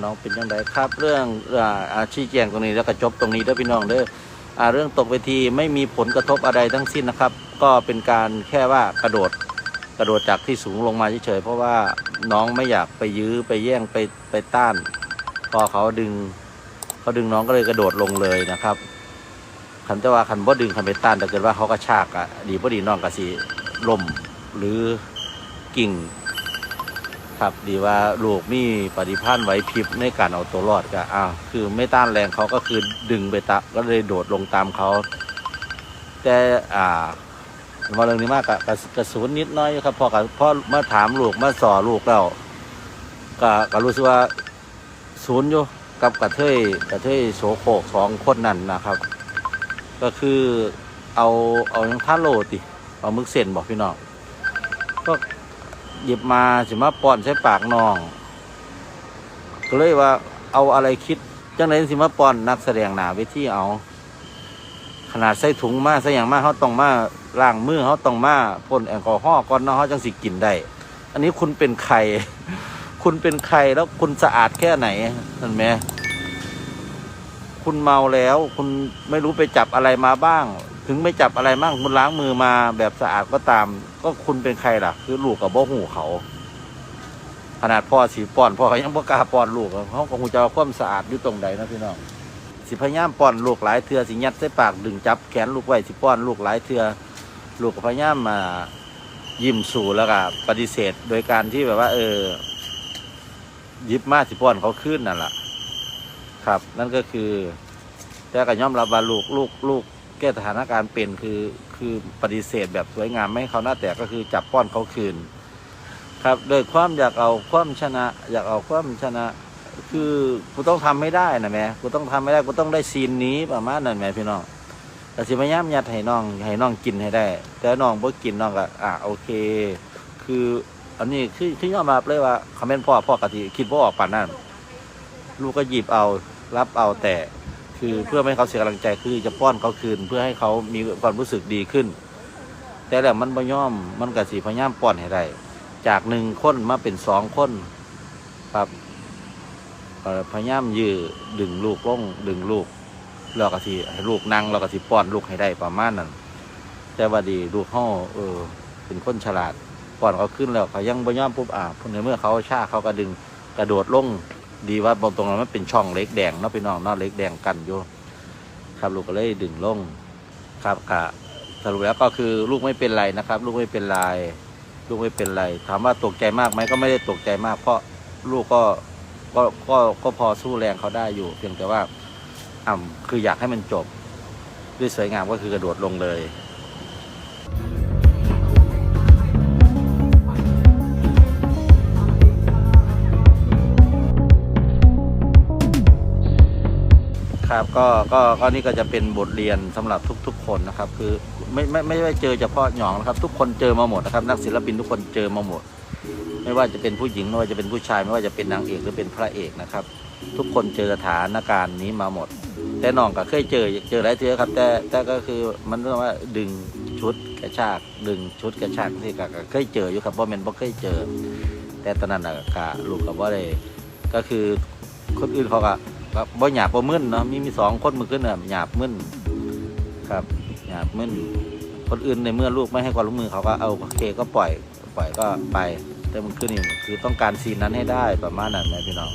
น้องเป็นยังไงครับเรื่องอาชี้แจงตรงนี้แล้วก็จบตรงนี้เด้อพี่น้องเด้ออเรื่องตกเวทีไม่มีผลกระทบอะไรทั้งสิ้นนะครับ ก็เป็นการแค่ว่ากระโดดกระโดดจากที่สูงลงมาเฉยๆเพราะว่าน้องไม่อยากไปยื้อไปแย่งไปไปต้าน พอเขาดึงเขาดึงน้องก็เลยกระโดดลงเลยนะครับคันแต่ว่าคันบ่ดึงคันไปต้านแต่เกิดว่าเขาก็ชากอะดีบ่ดีน้องก็สิล่มหรือกิ่ง ครับ ดีว่าลูกมีปฏิภาณไหวพริบในการเอาตัวรอดก็อ้าวคือไม่ต้านแรงเขาก็คือดึงไปตะก็เลยโดดลงตามเขาแต่อ่ามาเรื่องนี้มากกับกระสุนนิดน้อยครับพอกับพ่อมาถามลูกมาสอลูกแล้วก็ก็รู้สึกว่าศูนย์อยู่กับกระเทยกระเทยโสโคกสองคนนั่นนะครับ ก็คือเอาเอายังท่าโลติเอามึกเส้นบอกพี่น้องก็ หยิบมาสิมาป้อนใส่ปากน้อง ก็เลยว่าเอาอะไรคิดจังไหนสิมาป้อนนักแสดงหนาเวทีเอา ขนาดใส่ถุงมาใส่อย่างมากเขาต้องมาล้างมือเขาต้องมาพ่นแอลกอฮอล์ก่อนเนาะเขาจังสิกินได้ อันนี้คุณเป็นใคร คุณเป็นใครแล้วคุณสะอาดแค่ไหนเห็นไหม คุณเมาแล้ว คุณไม่รู้ไปจับอะไรมาบ้าง ถึงไม่จับอะไรบ้างคุณล้างมือมาแบบสะอาดก็ตาม ก็คุณเป็นใครล่ะ คือลูกกับบ่หูเขา ขนาดพ่อสีป้อนพ่อเขายังบ่กล้าป้อนลูกเขาก็คงจะเอาความสะอาดอยู่ตรงใดนะพี่น้องสิพยายามป้อนลูกหลายเทือสิยัดใส่ปากดึงจับแขนลูกไว้สิป้อนลูกหลายเทือลูกก็พยายามมายิ้มสู่แล้วก็ปฏิเสธ โดยการที่แบบว่า เออยิบมาสิป้อนเขาขึ้นนั่นแหละ ครับ นั่นก็คือ แต่ก็ยอมรับว่าลูกลูกลูกแก้สถานการณ์เป็นคือคือปฏิเสธแบบสวยงามไม่ให้เขาหน้าแตกก็คือจับป้อนเขาคืน ครับโดยความอยากเอาความชนะ อยากเอาความชนะ คือกูต้องทำไม่ได้นะแม่กูต้องทำไม่ได้กูต้องได้ซีนนี้ประมาณนั้นแม่พี่น้องแต่สิพยายามยัดให้น้องให้น้องกินให้ได้ แต่น้องบ่กินน้องก็อะโอเค คืออันนี้คือคือยอมรับเลยว่าคอมเมนต์พ่อพ่อกะทิคิดว่าออกป่านนั้นลูกก็หยิบเอา รับเอาแต่คือเพื่อไม่ให้เขาเสียกำลังใจคือจะป้อนเขาคืน เพื่อให้เขามีความรู้สึกดีขึ้น แต่แล้วมันบ่ย่อมมันก็สิพยายามป้อนให้ได้จากหนึ่งคนมาเป็นสองคนครับเอ่อพยายามยื้อดึงลูกลงดึงลูกแล้วก็สิให้ลูกนั่งแล้วก็สิป้อนลูกให้ได้ประมาณนั้น แต่ว่าดีลูกเขาเออ เป็นคนฉลาดป้อนเขาขึ้นแล้วเขายังบ่ย่อมปุ๊บอ่าในเมื่อเขาชาเขาก็ดึงกระโดดลง ดีว่าบางตรงนั้นมันเป็นช่องเล็กแดงเนาะพี่น้องเนาะเล็กแดงกันอยู่ครับลูกก็เลยดึงลงครับค่ะสรุปแล้วก็คือลูกไม่เป็นไรนะครับ ลูกไม่เป็นไรลูกไม่เป็นไร ถามว่าตกใจมากไหมก็ไม่ได้ตกใจมาก เพราะลูกก็ก็ก็ก็พอสู้แรงเขาได้อยู่ เพียงแต่ว่าอ่ำคืออยากให้มันจบ ด้วยสวยงามก็คือกระโดดลงเลย ครับก็ก็ก็นี่ก็จะเป็นบทเรียนสำหรับทุก ๆ คนนะครับ คือไม่ไม่ไม่ได้เจอเฉพาะหยองนะครับ ทุกคนเจอมาหมดนะครับ นักศิลปินทุกคนเจอมาหมด ไม่ว่าจะเป็นผู้หญิงไม่ว่าจะเป็นผู้ชาย ไม่ว่าจะเป็นนางเอกหรือเป็นพระเอกนะครับ ทุกคนเจอสถานการณ์นี้มาหมด แต่น้องก็เคยเจอเจอหลายเทือครับ แต่แต่ก็คือมันเรื่องว่าดึงชุดกระชาก ดึงชุดกระชากที่ก็เคยเจออยู่ครับเพราะมันบ่เคยเจอ แต่ตอนนั้นกะลูกกับว่าได้ก็คือคนอื่นเขาก็ ก็บ่หยาบบ่มึนเนาะมีมีสองคนมือขึ้นเนี่ยหยาบมึนครับหยาบมึนคนอื่นในเมื่อลูกไม่ให้ความร่วมมือเขาก็เอาโอเคก็ปล่อยปล่อยก็ไปแต่มันขึ้นนี่คือต้องการซีนนั้นให้ได้ประมาณนั้นนะพี่น้อง